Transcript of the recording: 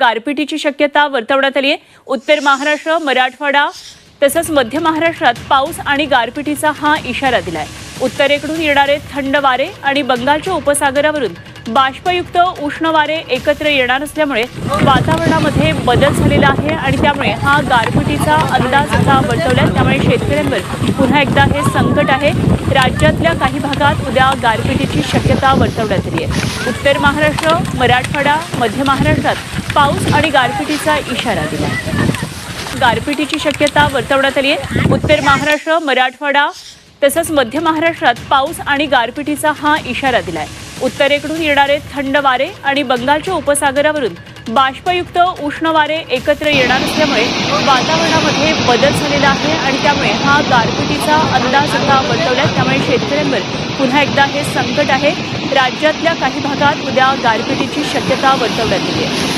गारपिटीची शक्यता वर्तवण्यात आली आहे. उत्तर महाराष्ट्र मराठवाडा तसंच मध्य महाराष्ट्रात पाऊस आणि गारपिटीचा हा इशारा दिलाय. उत्तरेकडून येणारे थंड वारे आणि बंगालच्या उपसागरावरून बाष्पयुक्त उष्ण वारे एकत्र येणार असल्यामुळे वातावरणामध्ये बदल झालेला आहे आणि त्यामुळे हा गारपिटीचा अंदाज आता वर्तवला त्यामुळे शेतकऱ्यांवर पुन्हा एकदा हे संकट आहे. राज्यातल्या काही भागात उद्या गारपिटीची शक्यता वर्तवण्यात आली आहे. उत्तर महाराष्ट्र मराठवाडा मध्य महाराष्ट्रात पाऊस आणि गारपिटीचा इशारा दिला आहे गारपिटीची शक्यता वर्तवण्यात आली आहे उत्तर महाराष्ट्र मराठवाडा तसंच मध्य महाराष्ट्रात पाऊस आणि गारपिटीचा हा इशारा दिला आहे उत्तरेकडून येणारे थंड वारे आणि बंगालच्या उपसागरावरून बाष्पयुक्त उष्ण वारे एकत्र येणार असल्यामुळे वातावरणामध्ये बदल झालेला आहे आणि त्यामुळे हा गारपिटीचा अंदाज आता वर्तवल्यात त्यामुळे शेतकऱ्यांवर पुन्हा एकदा हे संकट आहे. राज्यातल्या काही भागात उद्या गारपिटीची शक्यता वर्तवण्यात आली आहे